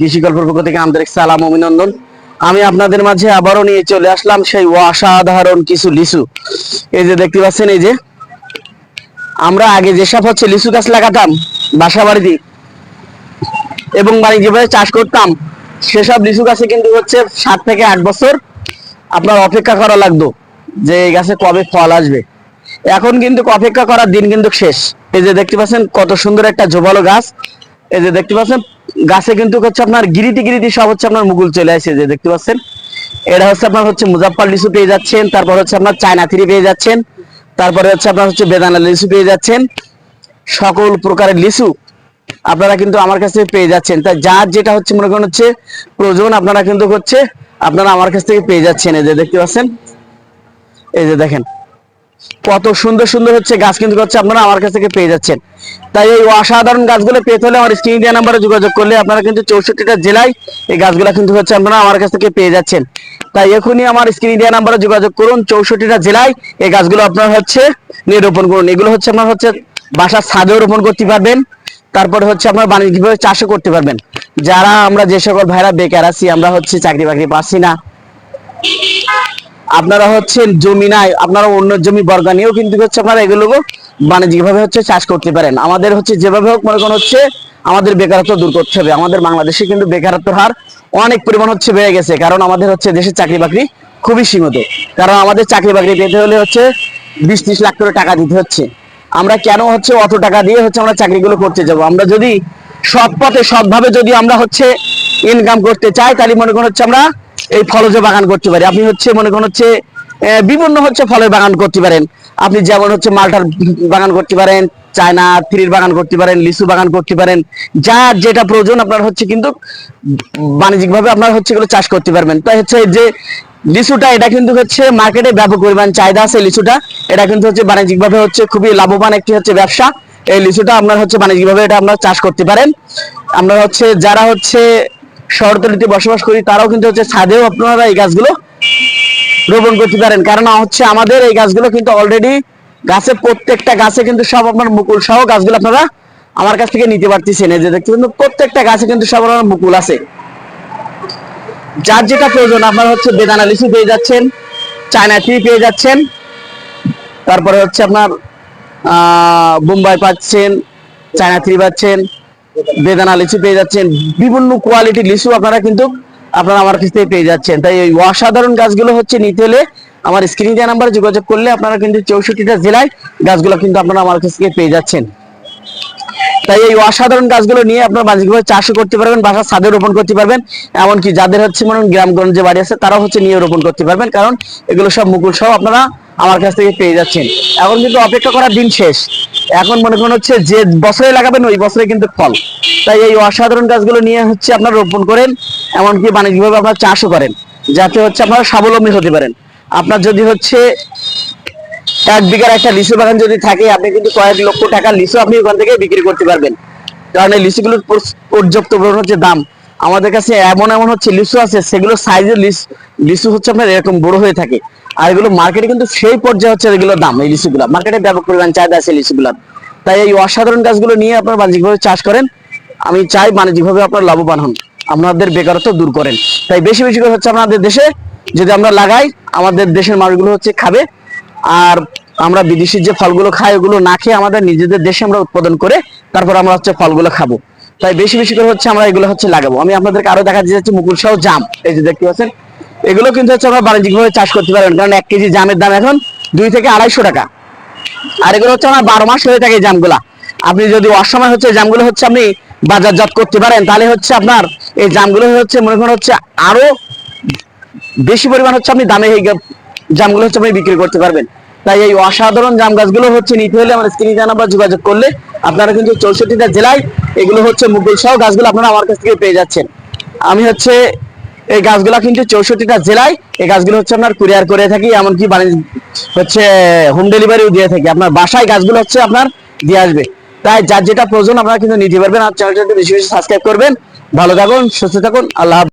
কৃষি গল্পের পক্ষ থেকে আন্তরিক সালাম, অভিনন্দন। আমি আপনাদের মাঝে আবারও নিয়ে চলে আসলাম সেই অসাধারণ কিছু লিচু। এই যে দেখতে পাচ্ছেন, এই যে আমরা আগে যেসব হচ্ছে লিচু গাছ লাগাতাম বাসা বাড়িতে এবং চাষ করতাম, সেসব লিচু গাছে কিন্তু হচ্ছে সাত থেকে আট বছর আপনার অপেক্ষা করা লাগতো যে এই গাছে কবে ফল আসবে। এখন কিন্তু অপেক্ষা করার দিন কিন্তু শেষ। এই যে দেখতে পাচ্ছেন, কত সুন্দর একটা জোবালো গাছ। এই যে দেখতে পাচ্ছেন, গাছে কিন্তু হচ্ছে আপনার গিরিটি গিরিটি সব হচ্ছে আপনার মুকুল চলে আসছে যে দেখতে পাচ্ছেন। এটা হচ্ছে আপনার হচ্ছে মুজাফফর লিচু পেয়ে যাচ্ছেন, তারপর হচ্ছে আপনার চায়না থ্রি পেয়ে যাচ্ছেন, তারপরে হচ্ছে আপনার হচ্ছে বেদানা লিচু পেয়ে যাচ্ছেন। সকল প্রকারের লিচু আপনারা কিন্তু আমার কাছ থেকে পেয়ে যাচ্ছেন। তাই যার যেটা হচ্ছে মনে করেন হচ্ছে প্রয়োজন, আপনারা কিন্তু হচ্ছে আপনারা আমার কাছ থেকে পেয়ে যাচ্ছেন, এই যে দেখতে পাচ্ছেন। এই যে দেখেন কত সুন্দর সুন্দর হচ্ছে গাছ কিন্তু হচ্ছে আপনারা আমার কাছ থেকে পেয়ে যাচ্ছেন। তাই এই অসাধারণ গাছগুলো পেতে হলে আমার স্ক্রিন দেওয়া নাম্বারে যোগাযোগ করলে আপনারা কিন্তু চৌষট্টিটা জেলায় এই গাছগুলো কিন্তু হচ্ছে আপনারা আমার কাছ থেকে পেয়ে যাচ্ছেন। তাই এখনই আমার স্ক্রিন দেওয়া নাম্বারে যোগাযোগ করুন, চৌষট্টিটা জেলায় এই গাছগুলো আপনারা হচ্ছে নিয়ে করুন। এগুলো হচ্ছে আপনার হচ্ছে বাসার ছাদেও রোপণ করতে পারবেন, তারপরে হচ্ছে আপনার বাণিজ্যিকভাবে চাষও করতে পারবেন। যারা আমরা যে সকল ভাইরা বেকার আছি, আমরা হচ্ছে চাকরি বাকরি পাচ্ছি না। আপনারা হচ্ছে জমি নাই, আপনারা অন্য জমি বর্গা নিয়েও কিন্তু হচ্ছে আপনারা এগুলো বাণিজ্যিক ভাবে হচ্ছে চাষ করতে পারেন। আমাদের হচ্ছে যেভাবে হোক, মনে করেন হচ্ছে আমাদের বেকারত্ব দূর করতে হবে। আমাদের বাংলাদেশে কিন্তু বেকারত্বের হার অনেক পরিমাণ হচ্ছে বেড়ে গেছে। কারণ আমাদের হচ্ছে দেশের চাকরি বাকরি খুবই সীমিত। কারণ আমাদের চাকরি বাকরি পেতে হলে হচ্ছে বিশ ত্রিশ লাখ করে টাকা দিতে হচ্ছে। আমরা কেন হচ্ছে অত টাকা দিয়ে হচ্ছে আমরা চাকরিগুলো করতে যাব? আমরা যদি সৎ পথে, সৎভাবে যদি আমরা হচ্ছে ইনকাম করতে চাই, তাহলে মনে করেন হচ্ছে আমরা এই ফলজ বাগান করতে পারি। আপনি হচ্ছে মনে করেন হচ্ছে বিভিন্ন হচ্ছে ফলের বাগান করতে পারেন। আপনি যেমন হচ্ছে মালটার বাগান করতে পারেন, চায়না থ্রির বাগান করতে পারেন, লিচু বাগান করতে পারেন যার যেটা প্রয়োজন আপনার হচ্ছে কিন্তু বাণিজ্যিক ভাবে আপনার হচ্ছে এগুলো চাষ করতে পারবেন। তাই হচ্ছে যে লিচুটা, এটা কিন্তু হচ্ছে মার্কেটে ব্যাপক পরিমাণ চাহিদা আছে লিচুটা। এটা কিন্তু হচ্ছে বাণিজ্যিক ভাবে হচ্ছে খুবই লাভবান একটি হচ্ছে ব্যবসা। এই লিচুটা আপনার হচ্ছে বাণিজ্যিক ভাবে এটা আপনার চাষ করতে পারেন। আমরা হচ্ছে যারা হচ্ছে শহরতলিতে বসবাস করি তারাও কিন্তু হচ্ছে ছাদেও আপনারা এই গাছগুলো রোপণ করতে পারেন। কারণ হচ্ছে আমাদের এই গাছগুলো কিন্তু অলরেডি গাছে প্রত্যেকটা গাছে কিন্তু সব আপনার মুকুল সহ গাছগুলো আপনারা আমার কাছ থেকে নিতে পারতেছেন। এই যে দেখতে কিন্তু প্রত্যেকটা গাছে কিন্তু সব আপনার মুকুল আছে। যার যেটা প্রয়োজন আপনার হচ্ছে বেদানা লিচু পেয়ে যাচ্ছেন চায়না থ্রি পেয়ে যাচ্ছেন তারপরে হচ্ছে আপনার আহ, বোম্বাই পাচ্ছেন চায়না থ্রি পাচ্ছেন বেদানা লিচু পেয়ে যাচ্ছেন। বিভিন্ন কোয়ালিটির লিচু আপনারা কিন্তু আপনারা আমার কাছ থেকে পেয়ে যাচ্ছেন। তাই এই অসাধারণ গাছগুলো হচ্ছে নিতে হলে আমার স্ক্রিন দেওয়া নাম্বারে যোগাযোগ করলে আপনারা কিন্তু চৌষট্টিটা জেলায় গাছগুলো কিন্তু আপনারা আমার কাছ থেকে পেয়ে যাচ্ছেন। তাই এই অসাধারণ গাছগুলো নিয়ে আপনার বাণিজ্যিকভাবে চাষও করতে পারবেন বাসার ছাদে রোপণ করতে পারবেন, এমনকি যাদের হচ্ছে মনে গ্রামগঞ্জে বাড়ি আছে, তারাও হচ্ছে নিয়ে রোপণ করতে পারবেন, কারণ এগুলো সব মুকুল সব আপনারা আমার কাছ থেকে পেয়ে যাচ্ছেন। এখন কিন্তু অপেক্ষা করার দিন শেষ। এখন মনে করেন হচ্ছে যে বছরে লাগাবেন, ওই বছরে কিন্তু ফল। তাই এই অসাধারণ গাছগুলো নিয়ে হচ্ছে আপনারা রোপণ করেন, এমনকি বাণিজ্যিকভাবে আপনারা চাষও করেন, যাতে হচ্ছে আপনারা স্বাবলম্বী হতে পারেন। আপনার যদি হচ্ছে এক বিঘার একটা লিচু বাগান যদি থাকে, আপনি কিন্তু কয়েক লক্ষ টাকার লিচু আপনি ওখান থেকে বিক্রি করতে পারবেন। কারণ এই লিচুগুলোর পর্যাপ্ত হচ্ছে দাম। আমাদের কাছে এমন এমন হচ্ছে লিচু আছে, সেগুলো সাইজের লিচু হচ্ছে আপনার এরকম বড় হয়ে থাকে। আর এগুলো মার্কেটে কিন্তু সেই পর্যায়ে হচ্ছে এগুলো দাম, এই লিচুগুলো। মার্কেটে ব্যাপক পরিমাণ চাহিদা আছে লিচুগুলোর। তাই এই অসাধারণ গাছগুলো নিয়ে আপনার বাণিজ্যিকভাবে চাষ করেন। আমি চাই বাণিজ্যিকভাবে আপনার লাভবান হন। আপনাদের বেকারত্ব দূর করেন। তাই বেশি বেশি করে হচ্ছে আপনাদের দেশে যদি আমরা লাগাই, আমাদের দেশের মানুষগুলো হচ্ছে খাবে। আর আমরা বিদেশি যে ফলগুলো খাই, ওগুলো না খেয়ে আমাদের নিজেদের দেশে আমরা উৎপাদন করে, তারপর আমরা হচ্ছে ফলগুলো খাব। তাই বেশি বেশি করে হচ্ছে আমরা এগুলো হচ্ছে লাগাবো। আমি আপনাদেরকে আরও দেখা যাচ্ছে মুকুল সহ জাম, এই যে দেখতে পাচ্ছেন। এগুলো কিন্তু হচ্ছে আমরা বাণিজ্যিকভাবে চাষ করতে পারবেন, কারণ এক কেজি জামের দাম এখন দুই থেকে আড়াইশো টাকা। আর এগুলো হচ্ছে আমার বারো মাস হয়ে থাকে জামগুলা। আপনি যদি অসময় হচ্ছে জামগুলো হচ্ছে আপনি বাজারজাত করতে পারেন, তাহলে হচ্ছে আপনার এই জামগুলো হচ্ছে মনে করেন হচ্ছে আরও বেশি পরিমাণ হচ্ছে আপনি দামে এই জামগুলো হচ্ছে আপনি বিক্রি করতে পারবেন। তাই এই অসাধারণ জাম গাছগুলো হচ্ছে নিতে হলে আমার স্ক্রিনে জানাবার যোগাযোগ করলে আপনারা কিন্তু চৌষট্টিটা জেলায় এগুলো হচ্ছে মুকুল সহ গাছগুলো আপনারা আমার কাছ থেকে পেয়ে যাচ্ছেন। আমি হচ্ছে এই গাছগুলো কিন্তু চৌষট্টিটা জেলায় এই গাছগুলো হচ্ছে আপনার কুরিয়ার করে থাকি, এমনকি বাণিজ্য হচ্ছে হোম ডেলিভারিও দিয়ে থাকি। আপনার বাসায় গাছগুলো হচ্ছে আপনার দিয়ে আসবে। তাই যার যেটা প্রয়োজন আপনারা কিন্তু নিতে পারবেন। আর চ্যানেলটা বেশি বেশি সাবস্ক্রাইব করবেন। ভালো থাকুন, সুস্থ থাকুন, আল্লাহ।